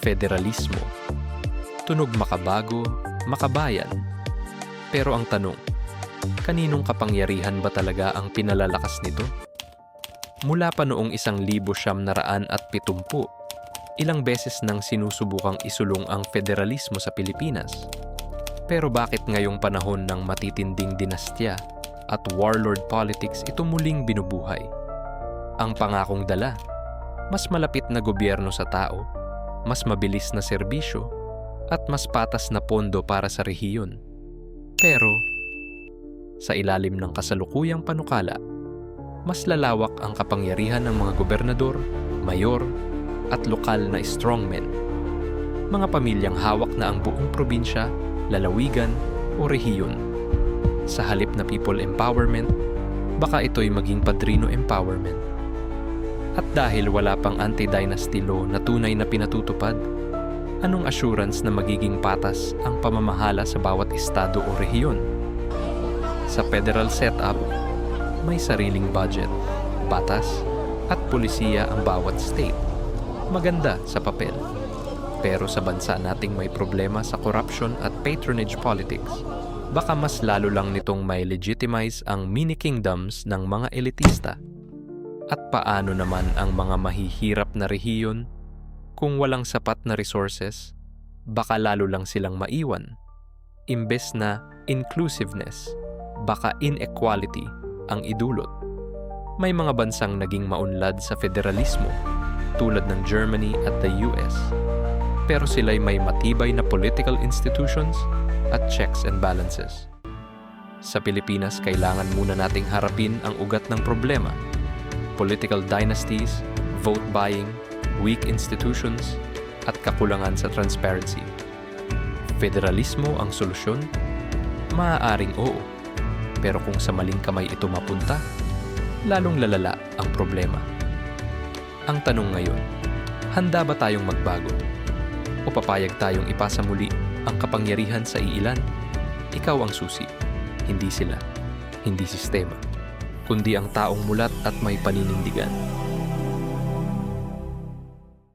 federalismo. Tunog makabago, makabayan. Pero ang tanong, kaninong kapangyarihan ba talaga ang pinalalakas nito? Mula pa noong isang libo siyam na raan at pitumpu, ilang beses nang sinusubukang isulong ang federalismo sa Pilipinas. Pero bakit ngayong panahon ng matitinding dinastya at warlord politics ito muling binubuhay? Ang pangakong dala, mas malapit na gobyerno sa tao, mas mabilis na serbisyo, at mas patas na pondo para sa rehiyon. Pero, sa ilalim ng kasalukuyang panukala, mas lalawak ang kapangyarihan ng mga gobernador, mayor, at lokal na strongmen. Mga pamilyang hawak na ang buong probinsya, lalawigan o rehiyon. Sa halip na people empowerment, baka ito'y maging padrino empowerment. At dahil wala pang anti-dynasty law na tunay na pinatutupad, anong assurance na magiging patas ang pamamahala sa bawat estado o rehiyon? Sa federal setup, may sariling budget, batas, at pulisiya ang bawat state. Maganda sa papel. Pero sa bansa nating may problema sa corruption at patronage politics, baka mas lalo lang nitong may legitimize ang mini-kingdoms ng mga elitista. At paano naman ang mga mahihirap na rehiyon kung walang sapat na resources, baka lalo lang silang maiwan. Imbes na inclusiveness, baka inequality ang idulot. May mga bansang naging maunlad sa federalismo tulad ng Germany at the US. Pero sila'y may matibay na political institutions at checks and balances. Sa Pilipinas, kailangan muna nating harapin ang ugat ng problema. Political dynasties, vote buying, weak institutions, at kakulangan sa transparency. Federalismo ang solusyon? Maaaring oo. Pero kung sa maling kamay ito mapunta, lalong lalala ang problema. Ang tanong ngayon, handa ba tayong magbago? O papayag tayong ipasa muli ang kapangyarihan sa iilan? Ikaw ang susi, hindi sila, hindi sistema, kundi ang taong mulat at may paninindigan.